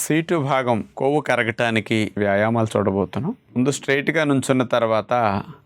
Seat భాగం కొవ్వు కరగటానికి వ్యాయామాలు చూడబోతున్నాం. ముందు స్ట్రైట్గా నుంచున్న తర్వాత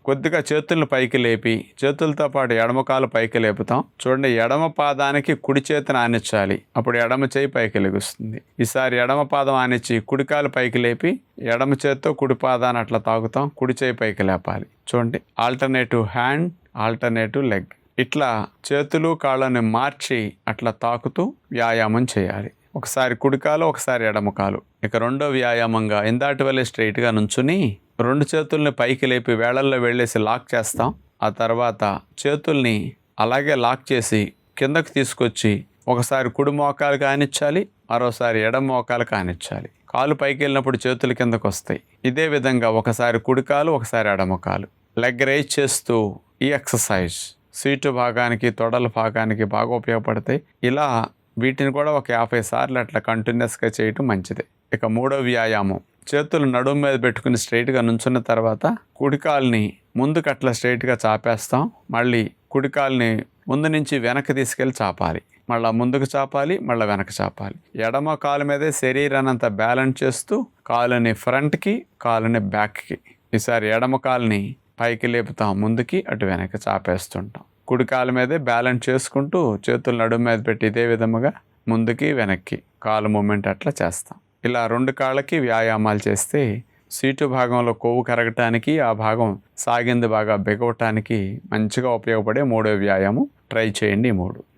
కొద్దిగా చేతులను పైకి లేపి చేతులతో పాటు ఎడమ కాలు పైకి లేపుతాం. చూడండి ఎడమ పాదానికి కుడి చేతిని ఆనించాలి అప్పుడు ఎడమ చేయి పైకి లెగుస్తుంది. ఈసారి ఎడమ పాదం ఆనిచ్చి కుడి కాలు పైకి లేపి ఎడమ చేత్తో కుడి పాదాన్ని అట్లా తాగుతాం కుడి చేయి పైకి లేపాలి. చూడండి ఆల్టర్నేటివ్ హ్యాండ్ ఆల్టర్నేటివ్ లెగ్ ఇట్లా చేతులు కాళ్ళని మార్చి అట్లా తాకుతూ వ్యాయామం చేయాలి. ఒకసారి కుడికాలు ఒకసారి ఎడమకాలు. ఇక రెండో వ్యాయామంగా ఇందాటి వల్లే స్ట్రైట్గా నుంచుని రెండు చేతుల్ని పైకి లేపి వేళల్లో వెళ్ళేసి లాక్ చేస్తాం. ఆ తర్వాత చేతుల్ని అలాగే లాక్ చేసి కిందకు తీసుకొచ్చి ఒకసారి కుడి మోకాలు కానిచ్చాలి మరోసారి ఎడమ మోకాలు కానిచ్చాలి. కాలు పైకి వెళ్ళినప్పుడు చేతులు కిందకు వస్తాయి. ఇదే విధంగా ఒకసారి కుడికాలు ఒకసారి ఎడమకాలు. లెగ్ రైజ్ చేస్తూ ఈ ఎక్సర్సైజ్. సీటు భాగానికి తొడల భాగానికి బాగా ఉపయోగపడతాయి. ఇలా వీటిని కూడా ఒక యాభై సార్లు అట్లా కంటిన్యూస్గా చేయటం మంచిది. ఇక మూడో వ్యాయామం. చేతులు నడుము మీద పెట్టుకుని స్ట్రైట్గా నుంచున్న తర్వాత కుడికాల్ని ముందుకు అట్లా స్ట్రైట్గా చాపేస్తాం. మళ్ళీ కుడికాల్ని ముందు నుంచి వెనక్కి తీసుకెళ్ళి చాపాలి. మళ్ళీ ముందుకు చాపాలి మళ్ళీ వెనక చాపాలి. ఎడమ కాలు మీదే శరీరాన్ని అంతా బ్యాలెన్స్ చేస్తూ కాలుని ఫ్రంట్కి కాలుని బ్యాక్కి ఈసారి ఎడమ కాలుని పైకి లేపుతాం ముందుకి అటు వెనక చాపేస్తుంటాం. కుడికాలు మీదే బ్యాలెన్స్ చేసుకుంటూ చేతులు నడుము మీద పెట్టి ఇదే విధముగా ముందుకి వెనక్కి కాలు మూమెంట్ అట్లా చేస్తాం. ఇలా రెండు కాళ్ళకి వ్యాయామాలు చేస్తే సీటు భాగంలో కొవ్వు కరగటానికి ఆ భాగం సాగింది బాగా బిగవటానికి మంచిగా ఉపయోగపడే మూడో వ్యాయామం. ట్రై చేయండి మూడు.